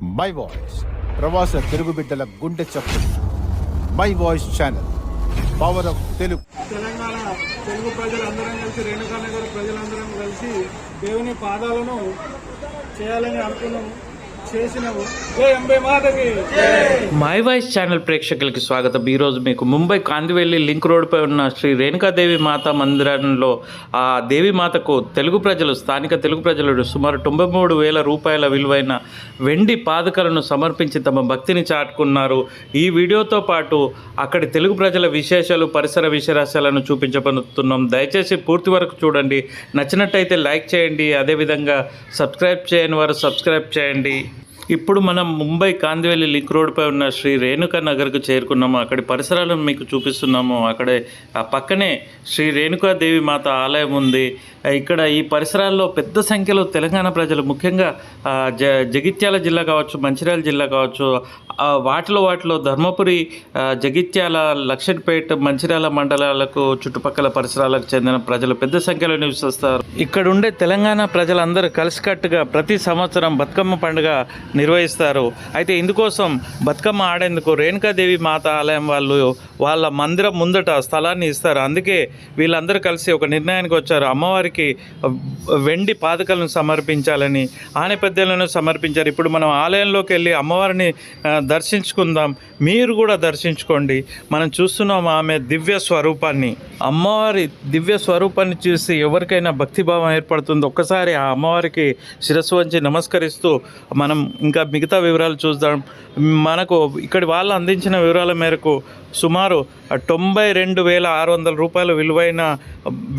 My voice ప్రవాస తెలుగు బిడ్డల గుండె చప్పు my voice channel power of Telugu Telangana Telugu ప్రజలందరం కలిసి రేణుకానగర్ ప్రజలందరం కలిసి దేవుని పాదాలను చేయాలని అనుకున్నాము. మై వాయిస్ ఛానల్ ప్రేక్షకులకి స్వాగతం. ఈరోజు మీకు ముంబై కాందివెల్లి లింక్ రోడ్డుపై ఉన్న శ్రీ రేణుకాదేవి మాత మందిరంలో ఆ దేవి మాతకు తెలుగు ప్రజలు స్థానిక తెలుగు ప్రజలు సుమారు తొంభై మూడు వేల రూపాయల విలువైన వెండి పాదుకలను సమర్పించి తమ భక్తిని చాటుకున్నారు. ఈ వీడియోతో పాటు అక్కడి తెలుగు ప్రజల విశేషాలు పరిసర విశేషాలను చూపించబోతున్నాం. దయచేసి పూర్తి వరకు చూడండి. నచ్చినట్టయితే లైక్ చేయండి. అదేవిధంగా సబ్స్క్రైబ్ చేయని వారు సబ్స్క్రైబ్ చేయండి. ఇప్పుడు మనం ముంబై కాందివెల్లి లింక్ రోడ్పై ఉన్న శ్రీ రేణుకా నగర్కు చేరుకున్నాము. అక్కడి పరిసరాలను మీకు చూపిస్తున్నాము. అక్కడే ఆ పక్కనే శ్రీ రేణుకాదేవి మాత ఆలయం ఉంది. ఇక్కడ ఈ పరిసరాల్లో పెద్ద సంఖ్యలో తెలంగాణ ప్రజలు ముఖ్యంగా జ జగిత్యాల జిల్లా కావచ్చు మంచిర్యాల జిల్లా కావచ్చు వాటిలో వాటిలో ధర్మపురి జగిత్యాల లక్షట్పేట మంచిర్యాల మండలాలకు చుట్టుపక్కల పరిసరాలకు చెందిన ప్రజలు పెద్ద సంఖ్యలో నివసిస్తారు. ఇక్కడ ఉండే తెలంగాణ ప్రజలందరూ కలిసికట్టుగా ప్రతి సంవత్సరం బతుకమ్మ పండుగ నిర్వహిస్తారు. అయితే ఇందుకోసం బతుకమ్మ ఆడేందుకు రేణుకాదేవి మాత ఆలయం వాళ్ళు వాళ్ళ మందిరం ముందట స్థలాన్ని ఇస్తారు. అందుకే వీళ్ళందరూ కలిసి ఒక నిర్ణయానికి వచ్చారు. అమ్మవారికి వెండి పాదకలను సమర్పించాలని ఆనెపెద్దలను సమర్పించారు. ఇప్పుడు మనం ఆలయంలోకి వెళ్ళి అమ్మవారిని దర్శించుకుందాం. మీరు కూడా దర్శించుకోండి. మనం చూస్తున్నాం ఆమె దివ్య స్వరూపాన్ని. అమ్మవారి దివ్య స్వరూపాన్ని చూసి ఎవరికైనా భక్తిభావం ఏర్పడుతుంది ఒక్కసారి ఆ అమ్మవారికి శిరస్సు వంచి నమస్కరిస్తూ మనం ఇంకా మిగతా వివరాలు చూద్దాం. మనకు ఇక్కడి వాళ్ళు అందించిన వివరాల మేరకు సుమారు తొంభై రెండు వేల ఆరు వందల రూపాయల విలువైన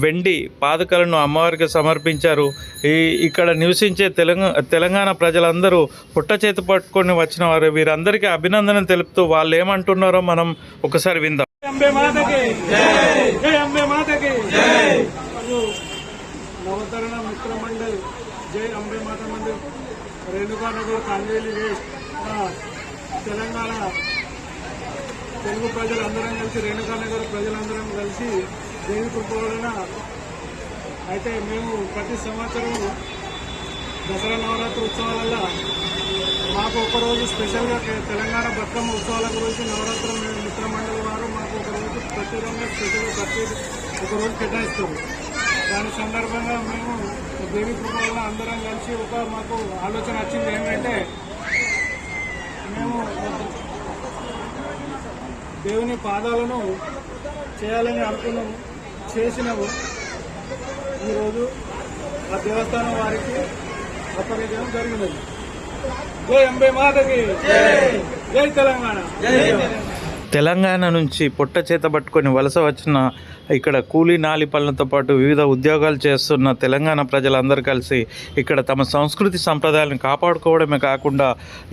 వెండి పాదకలను అమ్మవారికి సమర్పించారు. ఈ ఇక్కడ నివసించే తెలంగాణ తెలంగాణ ప్రజలందరూ పుట్ట చేతి పట్టుకొని వచ్చిన వారు వీరందరికీ అభినందన తెలుపుతూ వాళ్ళు ఏమంటున్నారో మనం ఒకసారి విందాం. జై అంబే మాత మందిర్ రేణుకానగర్ కాంజేలి వేస్ట్ తెలంగాణ తెలుగు ప్రజలందరం కలిసి రేణుకానగర్ ప్రజలందరం కలిసి దేవి కృప అయితే మేము ప్రతి సంవత్సరం దసరా నవరాత్రి ఉత్సవాలలో మాకు ఒకరోజు స్పెషల్గా తెలంగాణ బతుకమ్మ ఉత్సవాల గురించి నవరాత్రులు మేము మిత్ర వారు మాకు ఒక రోజు ప్రత్యేకంగా స్పెషల్గా ప్రతి ఒకరోజు కేటాయిస్తారు. దాని సందర్భంగా మేము దేవి కృప వల్ల అందరం కలిసి ఒక మాకు ఆలోచన వచ్చింది ఏంటంటే మేము దేవుని పాదాలను చేయాలని అనుకున్నాము చేసినాము. ఈరోజు ఆ దేవస్థానం వారికి అప్పగించడం జరిగినది. జై అంబే మాతకి జై తెలంగాణ. తెలంగాణ. తెలంగాణ నుంచి పొట్ట చేత పట్టుకొని వలస వచ్చిన ఇక్కడ కూలీ నాలి పనులతో పాటు వివిధ ఉద్యోగాలు చేస్తున్న తెలంగాణ ప్రజలందరూ కలిసి ఇక్కడ తమ సంస్కృతి సంప్రదాయాలను కాపాడుకోవడమే కాకుండా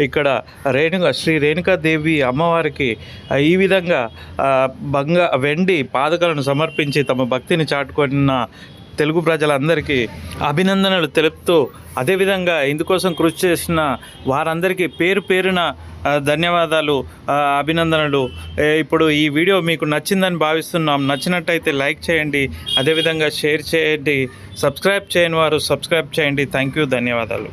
ఇక్కడ రేణుక శ్రీ రేణుకాదేవి అమ్మవారికి ఈ విధంగా ఆ, బంగా వెండి పాదకలను సమర్పించి తమ భక్తిని చాటుకున్న తెలుగు ప్రజలందరికీ అభినందనలు తెలుపుతూ అదేవిధంగా ఇందుకోసం కృషి చేసిన వారందరికీ పేరు పేరున ధన్యవాదాలు అభినందనలు. ఇప్పుడు ఈ వీడియో మీకు నచ్చిందని భావిస్తున్నాం. నచ్చినట్టయితే లైక్ చేయండి అదేవిధంగా షేర్ చేయండి సబ్స్క్రైబ్ చేయని వారు సబ్స్క్రైబ్ చేయండి. థ్యాంక్ యూ ధన్యవాదాలు.